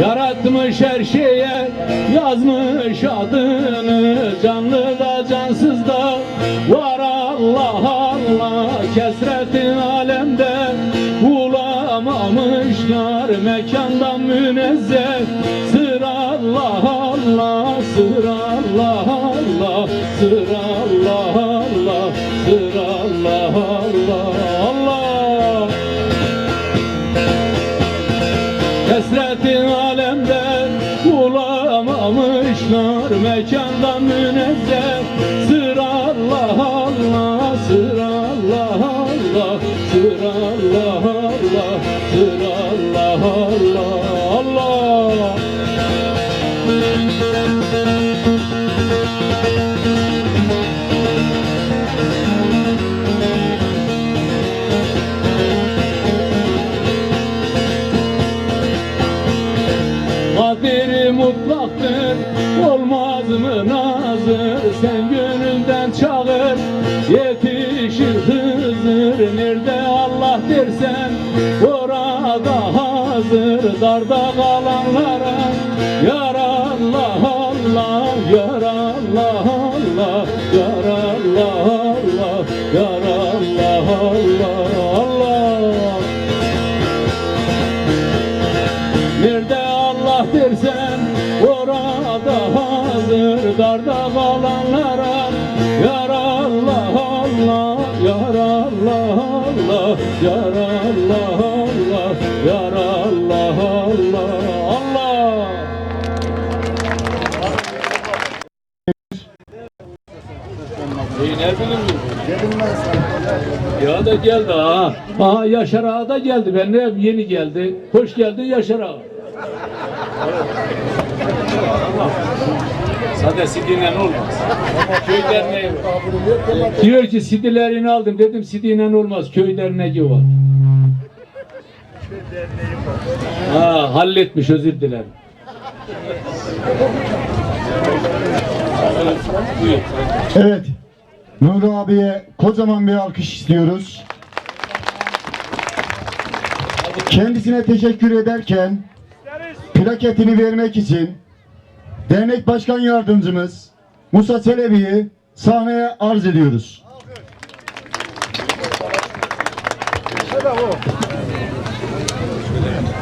Yaratmış her şeye yazmış adını Canlı Yar Allah Allah Yar Allah Allah Allah İyi ne bileyim ya da geldi ha. Aha Yaşar Ağa da geldi. Ben de yeni geldi. Hoş geldin Yaşar Ağa. Sade sidiyle olmaz. Köy derneği var. Diyor ki sidilerini aldım. Dedim sidiyle olmaz. Köy derneği var. Ha, halletmiş özür dilerim. Evet. Nuri abiye kocaman bir alkış istiyoruz. Kendisine teşekkür ederken plaketini vermek için dernek başkan yardımcımız Musa Çelebi'yi sahneye arz ediyoruz.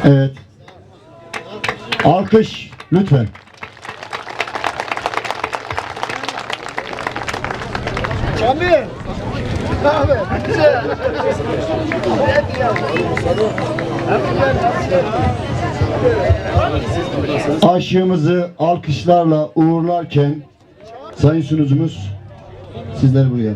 Evet. Alkış lütfen. Aşığımızı alkışlarla uğurlarken Sayın sunucumuz sizleri buraya.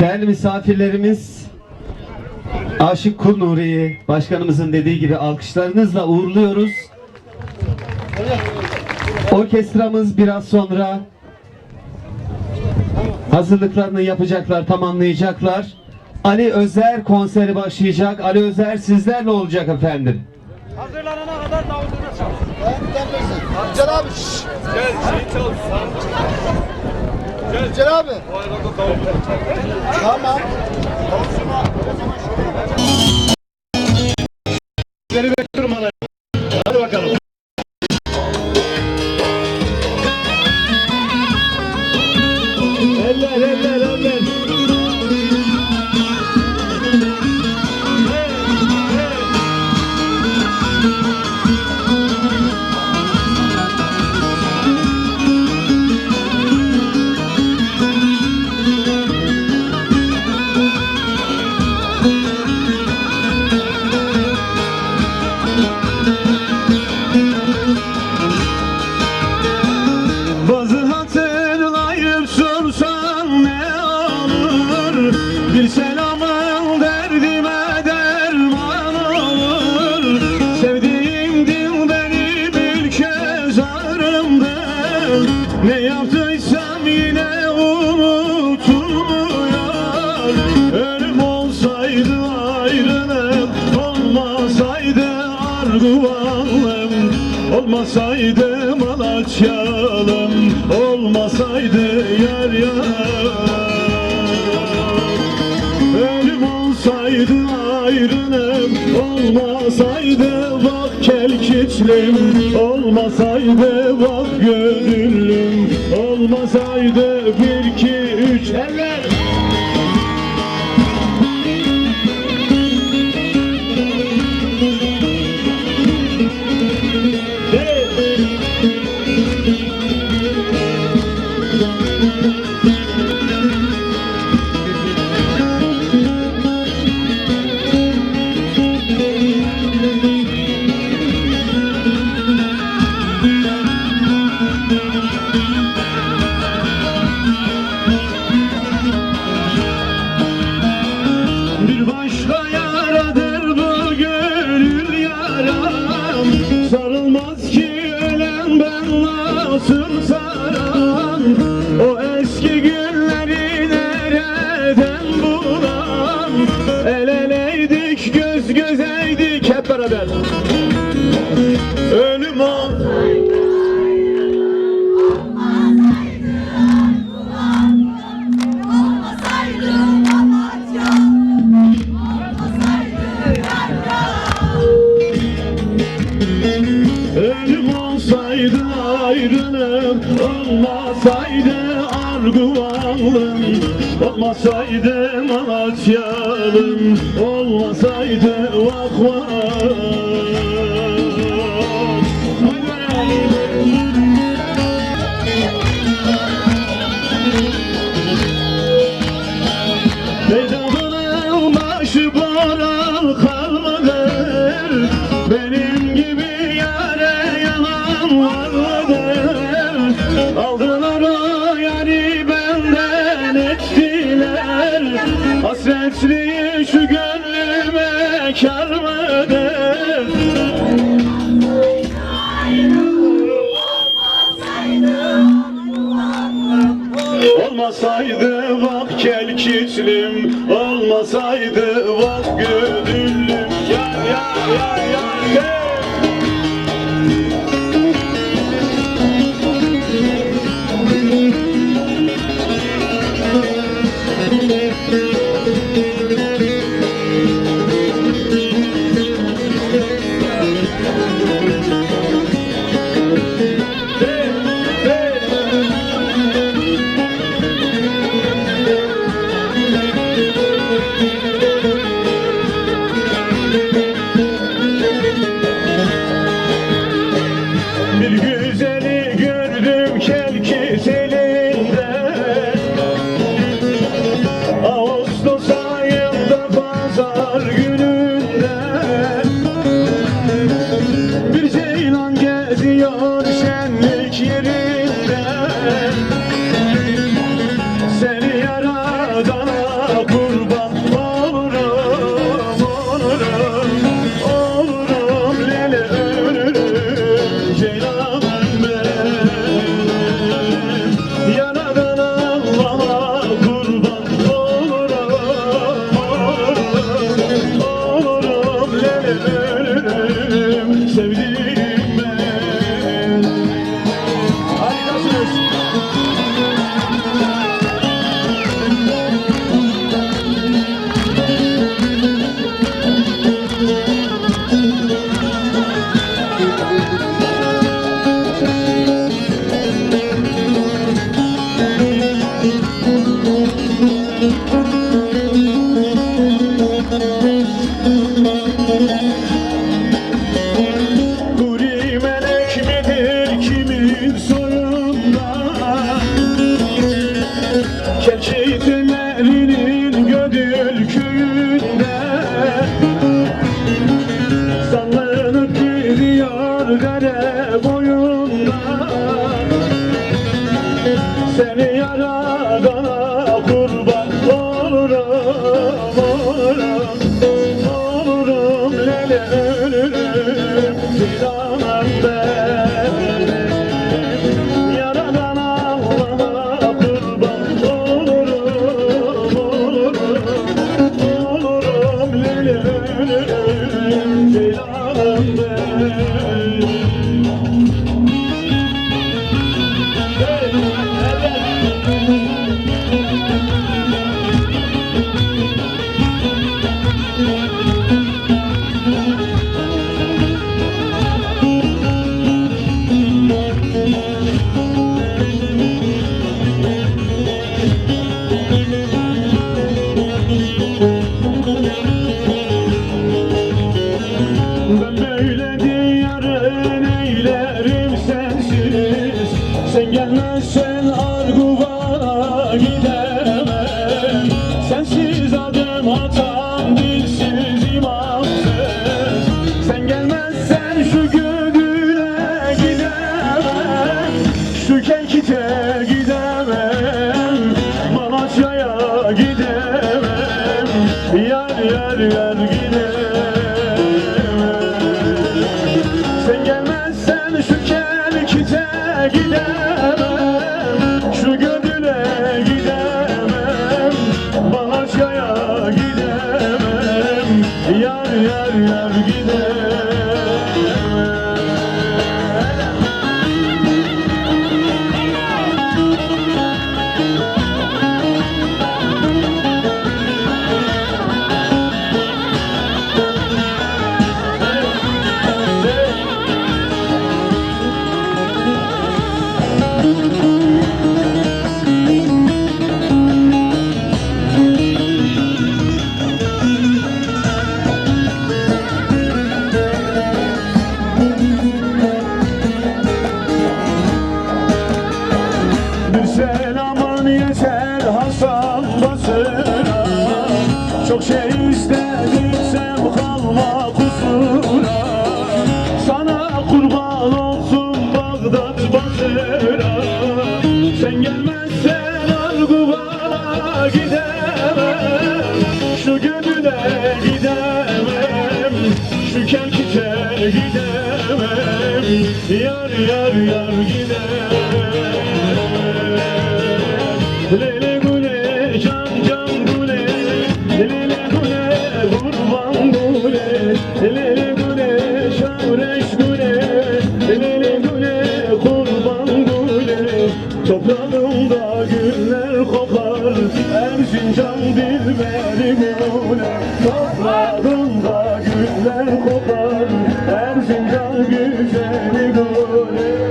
Değerli misafirlerimiz, Aşık Kul Nuri'yi başkanımızın dediği gibi alkışlarınızla uğurluyoruz. Orkestramız biraz sonra hazırlıklarını yapacaklar, tamamlayacaklar. Ali Özer konseri başlayacak. Ali Özer sizlerle olacak efendim. Hazırlanana kadar davuluna çal. Gel abi. şşş. Gel şey çal. Gel abi. O arada davul. Tamam. Hadi yar yar. Ölüm olsaydı ayrılım olmasaydı bak kelkiçlim olmasaydı bak gönüllüm olmasaydı bir iki üç. Evet nasıl saram O eski günleri nereden bulam El eleydik göz gözeydik hep beraber. Ölüm ol Ölüm olsaydı ayrılım Olmasaydı arguvanlım Olmasaydı Malatyalım Olmasaydı vah Meydanın başı boral kalmadır Benim kelkitlim Olmasaydı vak gönüllüm Ya ya ya ya hey! Hey, Seni yaradana kurban olurum, olurum Olurum lele ölürüm fidanım Mata Sen gelmezsen Arguvan'a gidemem. Şu gönüle gidemem. Şu kelkite gidemem. Yar yar yar güzeli gule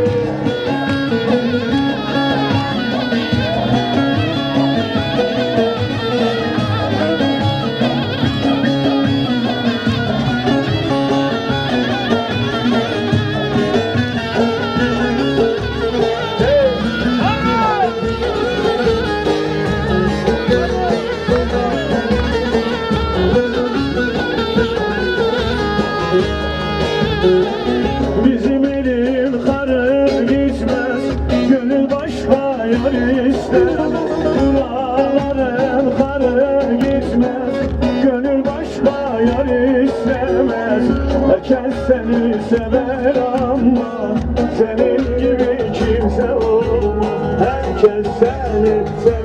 Herkes seni sever ama Senin gibi kimse olmaz. Herkes seni sever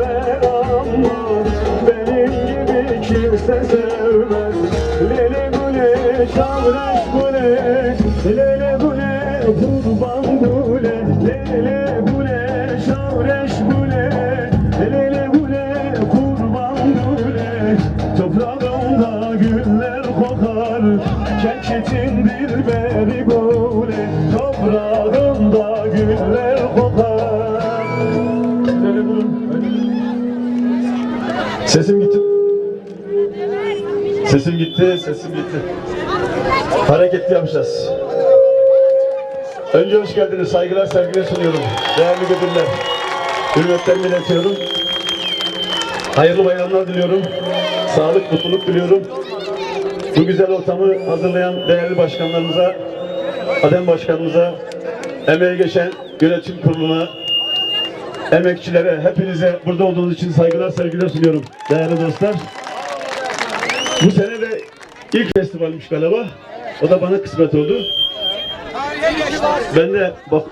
Sesim gitti, sesim gitti. Hareketli yapacağız. Önce hoş geldiniz, saygılar, sevgiler sunuyorum. Değerli müdürler, hürmetlerimi iletiyorum. Hayırlı bayramlar diliyorum. Sağlık, mutluluk diliyorum. Bu güzel ortamı hazırlayan değerli başkanlarımıza, Adem Başkanımıza, emeği geçen yönetim kuruluna, emekçilere, hepinize burada olduğunuz için saygılar, sevgiler sunuyorum değerli dostlar. Bu sene de ilk festivalmiş galiba. O da bana kısmet oldu. Ben de bak